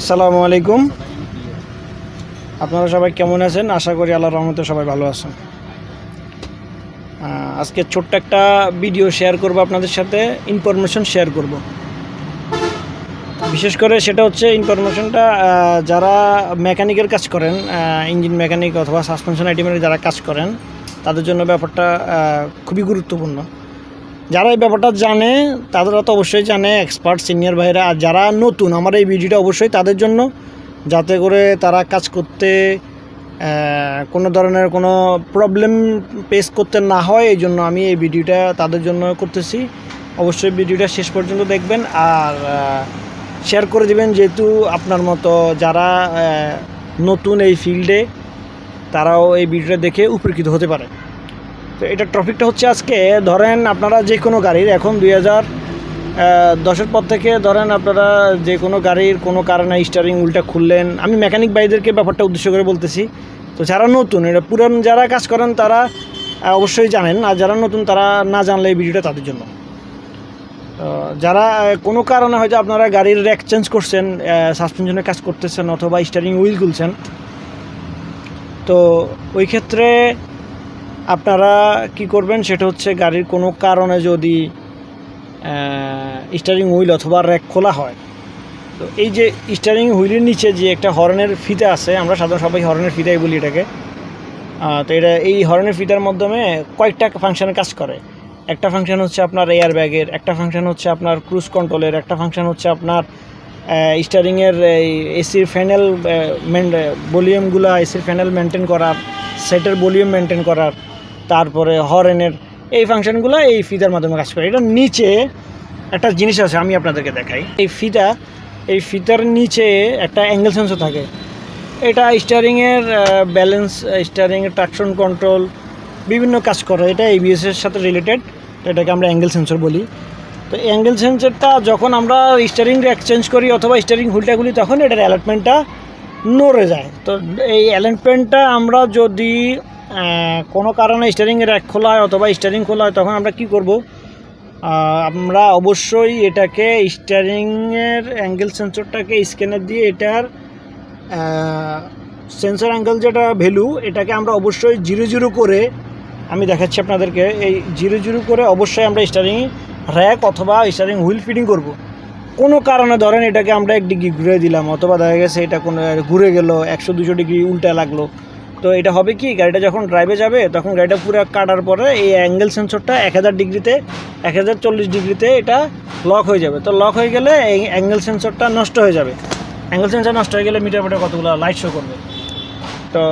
আসসালামু আলাইকুম। আপনারা সবাই কেমন আছেন? আশা করি আল্লাহ রহমতে সবাই ভালো আছেন। আজকে ছোট্ট একটা ভিডিও শেয়ার করব আপনাদের সাথে ইনফরমেশন শেয়ার করব। বিশেষ করে সেটা হচ্ছে ইনফরমেশনটা যারা মেকানিকের কাজ করেন ইঞ্জিন মেকানিক অথবা সাসপেনশন আইটেমের যারা কাজ করেন, তাদের জন্য ব্যাপারটা খুবই গুরুত্বপূর্ণ। যারা এই ব্যাপারটা জানে, তাদেরা তো অবশ্যই জানে এক্সপার্ট সিনিয়র ভাইরা। আর যারা নতুন, আমার এই ভিডিওটা অবশ্যই তাদের জন্য, যাতে করে তারা কাজ করতে কোনো ধরনের কোনো প্রবলেম পেস করতে না হয়, এই জন্য আমি এই ভিডিওটা তাদের জন্য করতেছি। অবশ্যই ভিডিওটা শেষ পর্যন্ত দেখবেন, আর শেয়ার করে দেবেন, যেহেতু আপনার মতো যারা নতুন এই ফিল্ডে তারাও এই ভিডিওটা দেখে উপকৃত হতে পারে। তো এটা টপিকটা হচ্ছে আজকে। ধরেন আপনারা যে কোনো গাড়ির, এখন দুই হাজার দশের পর থেকে ধরেন আপনারা যে কোনো গাড়ির কোনো কারণে স্টারিং উল্টা খুললেন। আমি মেকানিক ভাইদেরকে ব্যাপারটা উদ্দেশ্য করে বলতেছি। তো যারা নতুন, এটা পুরান যারা কাজ করেন তারা অবশ্যই জানেন। আর যারা নতুন তারা না জানলে এই ভিডিওটা তাদের জন্য। যারা কোনো কারণে হয়তো আপনারা গাড়ির র্যাক চেঞ্জ করছেন সাসপেনশনের কাজ করতেছেন অথবা স্টারিং হুইল খুলছেন। তো ওই ক্ষেত্রে আপনারা কি করবেন, সেটা হচ্ছে গাড়ির কোনো কারণে যদি স্টারিং হুইল অথবা র্যাক খোলা হয়। তো এই যে স্টারিং হুইলের নিচে যে একটা হর্নের ফিতা আছে, আমরা সাধারণ সবাই হর্নের ফিতাই বলি এটাকে। তো এটা এই হর্নের ফিতার মাধ্যমে কয়েকটা ফাংশনে কাজ করে। একটা ফাংশন হচ্ছে আপনার এয়ার ব্যাগের একটা ফাংশন হচ্ছে আপনার ক্রুজ কন্ট্রোলের একটা ফাংশন হচ্ছে আপনার স্টারিংয়ের এই এসির ফ্যানেল ভলিউমগুলো এসির ফ্যানেল মেনটেন করার সেটের ভলিউম মেনটেন করার। তারপরে হরেনের এই ফাংশনগুলো এই ফিতার মাধ্যমে কাজ করে। এটা নিচে একটা জিনিস আছে, আমি আপনাদেরকে দেখাই। এই ফিতা এই ফিতার নিচে একটা অ্যাঙ্গেল সেন্সর থাকে। এটা স্টারিংয়ের ব্যালেন্স স্টারিংয়ের ট্রাকশন কন্ট্রোল বিভিন্ন কাজ করে। এটা এর সাথে রিলেটেড এটাকে আমরা অ্যাঙ্গেল সেন্সর বলি। তো অ্যাঙ্গেল সেন্সরটা যখন আমরা স্টারিং এক্সচেঞ্জ করি অথবা স্টারিং হুইলটা খুলি, তখন এটার অ্যালার্টমেন্টটা নড়ে যায়। তো এই অ্যালার্টমেন্টটা আমরা যদি কোনো কারণে স্টারিংয়ের র্যাক খোলা হয় অথবা স্টারিং খোলা হয়, তখন আমরা কি করব? আমরা অবশ্যই এটাকে স্টারিংয়ের অ্যাঙ্গেল সেন্সরটাকে স্ক্যানার দিয়ে এটার সেন্সর অ্যাঙ্গেল যেটা ভ্যালু এটাকে আমরা অবশ্যই জিরো জিরো করে, আমি দেখাচ্ছি আপনাদেরকে, এই জিরো জিরো করে অবশ্যই আমরা স্টারিং র্যাক অথবা স্টারিং হুইল ফিটিং করব। কোনো কারণে ধরেন এটাকে আমরা এক ডিগ্রি ঘুরে দিলাম, অথবা দেখা গেছে এটা কোনো, ঘুরে গেল, একশো দুশো ডিগ্রি উল্টা লাগল তো এটা হবে কি, গাড়িটা যখন ড্রাইভে যাবে, তখন গাড়িটা পুরো কাটার পরে এই অ্যাঙ্গেল সেন্সরটা এক হাজার ডিগ্রিতে, এক হাজার চল্লিশ ডিগ্রিতে এটা লক হয়ে যাবে। তো লক হয়ে গেলে এই অ্যাঙ্গেল সেন্সরটা নষ্ট হয়ে যাবে। অ্যাঙ্গেল সেন্সর নষ্ট হয়ে গেলে মিটার মিটার কতগুলো লাইট শো করবে। তো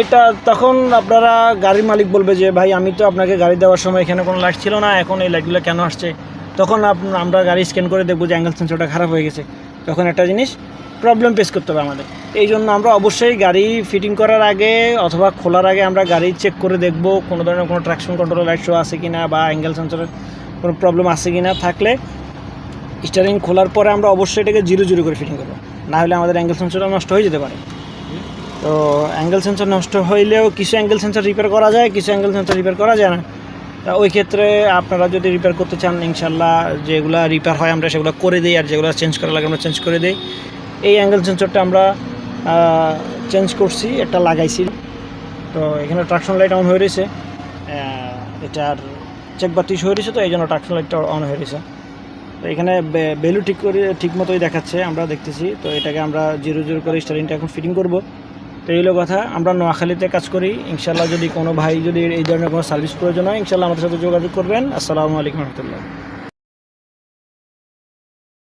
এটা তখন আপনারা গাড়ির মালিক বলবে যে, ভাই, আমি তো আপনাকে গাড়ি দেওয়ার সময় এখানে কোনো লাইট ছিল না, এখন এই লাইটগুলো কেন আসছে? তখন আমরা গাড়ি স্ক্যান করে দেখব যে অ্যাঙ্গেল সেন্সরটা খারাপ হয়ে গেছে। তখন একটা জিনিস প্রবলেম ফেস করতে হবে আমাদের। এই জন্য আমরা অবশ্যই গাড়ি ফিটিং করার আগে অথবা খোলার আগে আমরা গাড়ি চেক করে দেখব কোনো ধরনের কোনো ট্রাকশন কন্ট্রোল লাইট শো আছে কি না বা অ্যাঙ্গেল সেন্সরের কোনো প্রবলেম আছে কি না থাকলে স্টারিং খোলার পরে আমরা অবশ্যই এটাকে জিরো জিরো করে ফিটিং করব। না হলে আমাদের অ্যাঙ্গেল সেন্সরটা নষ্ট হয়ে যেতে পারে। তো অ্যাঙ্গেল সেন্সর নষ্ট হইলেও কিছু অ্যাঙ্গেল সেন্সর রিপেয়ার করা যায়, কিছু অ্যাঙ্গেল সেন্সর রিপেয়ার করা যায় না। তা ওই ক্ষেত্রে আপনারা যদি রিপেয়ার করতে চান, ইনশাল্লাহ যেগুলো রিপেয়ার হয় আমরা সেগুলো করে দিই আর যেগুলো চেঞ্জ করা লাগে আমরা চেঞ্জ করে দিই। এই অ্যাঙ্গেল সেন্সরটা আমরা চেঞ্জ করছি, একটা লাগাইছি। তো এখানে ট্রাকশন লাইট অন হয়ে রয়েছে। এটার চেক বাতি হয়ে রয়েছে তো, এই জন্য ট্রাকশন লাইটটা অন হয়ে রয়েছে। তো এখানে ভ্যালু ঠিক করে, ঠিক মতোই দেখাচ্ছে, আমরা দেখতেছি। তো এটাকে আমরা জিরো জিরো করে স্টারিংটা এখন ফিটিং করব। তো এই কথা, আমরা নোয়াখালীতে কাজ করি। ইনশাল্লাহ যদি কোনো ভাই যদি এই ধরনের কোনো সার্ভিস প্রয়োজন হয় ইনশাল্লাহ আমাদের সাথে যোগাযোগ করবেন। আসসালামু আলাইকুম রহমতুল্লাহ।